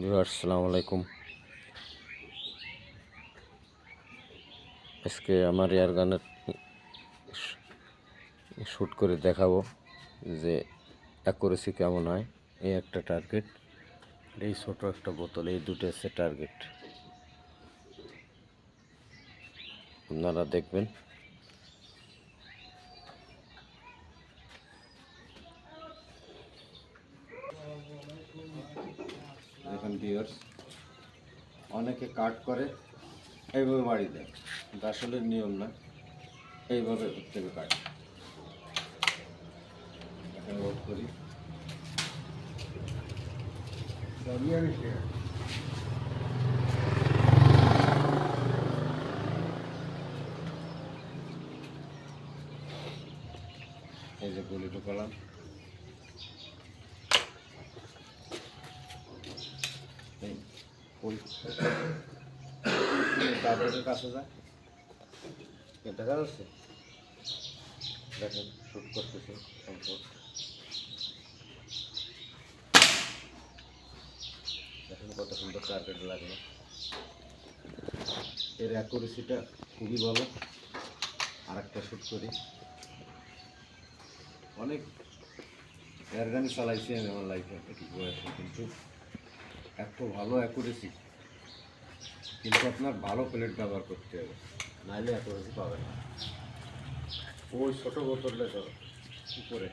Viewers সালাম আলাইকুম আজকে আমার এয়ার গানের শ্যুট করে দেখাবো যে অ্যাকুরেসি কেমন হয়। এই একটা টার্গেট এই ছোট একটা বোতল, এই দুটো হচ্ছে টার্গেট আপনারা দেখবেন। দেখুন ভিউয়ার্স অনেকে কাট করে, এইভাবে বাড়ি দেয়। কিন্তু আসলে নিয়ম না, এইভাবে থেকে কাট। করি। এই যে গুলি ঢুকালাম। তারপরে কাছে যায় দেখা যাচ্ছে দেখেন শ্যুট করতেছে কত সুন্দর টার্গেট লাগল। এর অ্যাকুরেসিটা খুবই ভালো। আর একটা শ্যুট করি। অনেক এয়ারগানই চালাইছি আমি আমার লাইফে বয়সে? কিন্তু এত ভালো অ্যাকুরেসি কিন্তু আপনার ভালো প্লেট ব্যবহার করতে হবে। নাহলে অ্যাকুরেসি পাবেন না। ওই ছোটো বোতলটা ধরো, উপরে।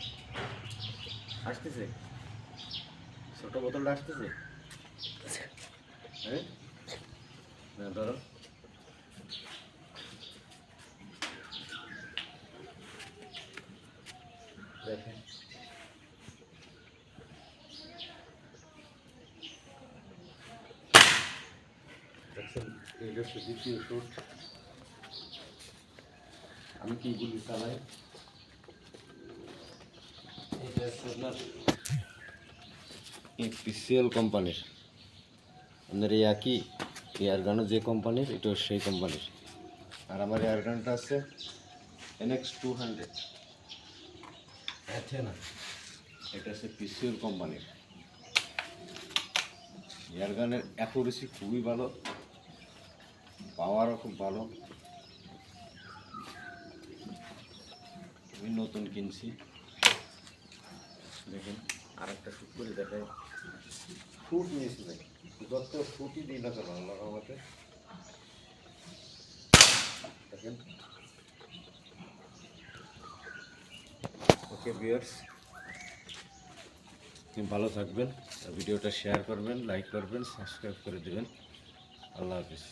আসতেছে? ছোটো বোতলটা আসতেছে? হ্যাঁ? ধরো। দেখেন। দেখছেন হচ্ছে দ্বিতীয় শুট আমি কি গুলি চালাই এটা হচ্ছে আপনার পিসিএল কোম্পানির। আপনার এই একই এয়ারগানও যে কোম্পানির এটা সেই কোম্পানির। আর আমার এয়ারগানটা আছে এনএক্স টু হান্ড্রেড না। এটা হচ্ছে পিসিএল কোম্পানির। এয়ারগানের অ্যাকুরেসি খুবই ভালো। পাওয়ারও খুব ভালো। আমি নতুন কিনছি। দেখেন আর একটা শ্যুট করে দেখায় শ্যুট নিয়েছি ভাই। যত শ্যুটই না কেন আল্লাহ আমাকে দেখেন। ওকে বিয়ার্স আপনি ভালো থাকবেন। ভিডিওটা শেয়ার করবেন লাইক করবেন সাবস্ক্রাইব করে দেবেন। আল্লাহ হাফিজ।